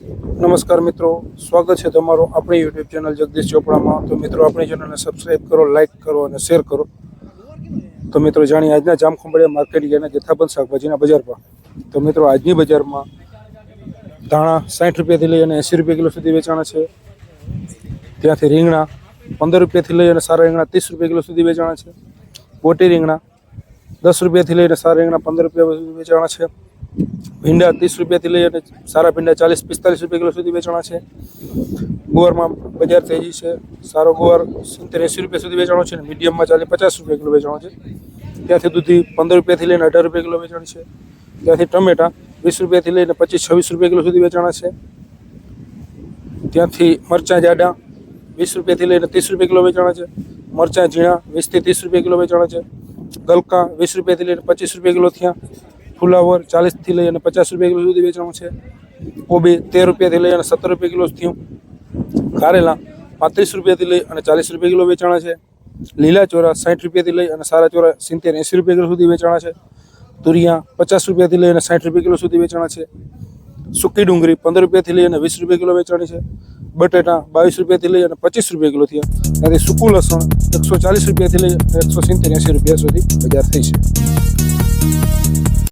નમસ્કાર મિત્રો, સ્વાગત છે તમારું આપણી યુટ્યુબ ચેનલ જગદીશ ચોપડામાં. તો મિત્રો, આપણી ચેનલને સબસ્ક્રાઈબ કરો લાઇક કરો અને શેર કરો. તો મિત્રો, જાણીએ આજના જામખંભાળિયા માર્કેટ યાર્ડના જથ્થાબંધ શાકભાજીના બજાર ભાવ તો મિત્રો, આજની બજારમાં ધાણા સાઠ રૂપિયાથી લઈ અને એંસી રૂપિયા કિલો સુધી વેચાણા છે. ત્યાંથી રીંગણા પંદર રૂપિયાથી લઈ અને સારા રીંગણા ત્રીસ રૂપિયા કિલો સુધી વેચાણા છે. બોટી રીંગણા દસ રૂપિયાથી લઈને સારા રીંગણા પંદર રૂપિયા સુધી વેચાણા છે. ભીંડા ત્રીસ રૂપિયાથી લઈ અને સારા ભીંડા ચાલીસ, પિસ્તાલીસ રૂપિયા કિલો સુધી વેચાણા છે. ગુવારમાં બજાર તેજી છે. સારો ગુવાર સિત્તેર, એંસી રૂપિયા સુધી વેચાણો છે અને મીડિયમમાં ચાલીસ, પચાસ રૂપિયા કિલો વેચાણો છે. ત્યાંથી દૂધી પંદર રૂપિયાથી લઈને અઢાર રૂપિયા કિલો વેચાણ છે. ત્યાંથી ટમેટા વીસ રૂપિયાથી લઈને પચીસ, છવ્વીસ રૂપિયા કિલો સુધી વેચાણા છે. ત્યાંથી મરચાં, જાડા વીસ રૂપિયાથી લઈને ત્રીસ રૂપિયા કિલો વેચાણા છે. મરચાં, ઝીણા વીસથી ત્રીસ રૂપિયા કિલો વેચાણા છે. ગલકા વીસ રૂપિયાથી લઈને પચીસ રૂપિયા કિલો થયા. ફુલાવર ચાલીસથી લઈ અને પચાસ રૂપિયા કિલો સુધી વેચાણું છે. કોબી તેર રૂપિયાથી લઈ અને સત્તર રૂપિયા કિલો થયું. કારેલા પાંત્રીસ રૂપિયાથી લઈ અને ચાલીસ રૂપિયા કિલો વેચાણા છે. લીલા ચોરા સાઠ રૂપિયાથી લઈ અને સારા ચોરા સિત્તેર એંસી રૂપિયા કિલો સુધી વેચાણા છે. તુરિયા પચાસ રૂપિયાથી લઈ અને સાઠ રૂપિયા કિલો સુધી વેચાણા છે. સૂકી ડુંગળી પંદર રૂપિયાથી લઈ અને વીસ રૂપિયા કિલો વેચાણી છે. બટેટા બાવીસ રૂપિયાથી લઈ અને પચીસ રૂપિયા કિલો થયા. ત્યાંથી સૂકું લસણ એકસો ચાલીસ રૂપિયાથી લઈ એકસો સિત્તેર એંસી રૂપિયા સુધી બજાર થઈ છે.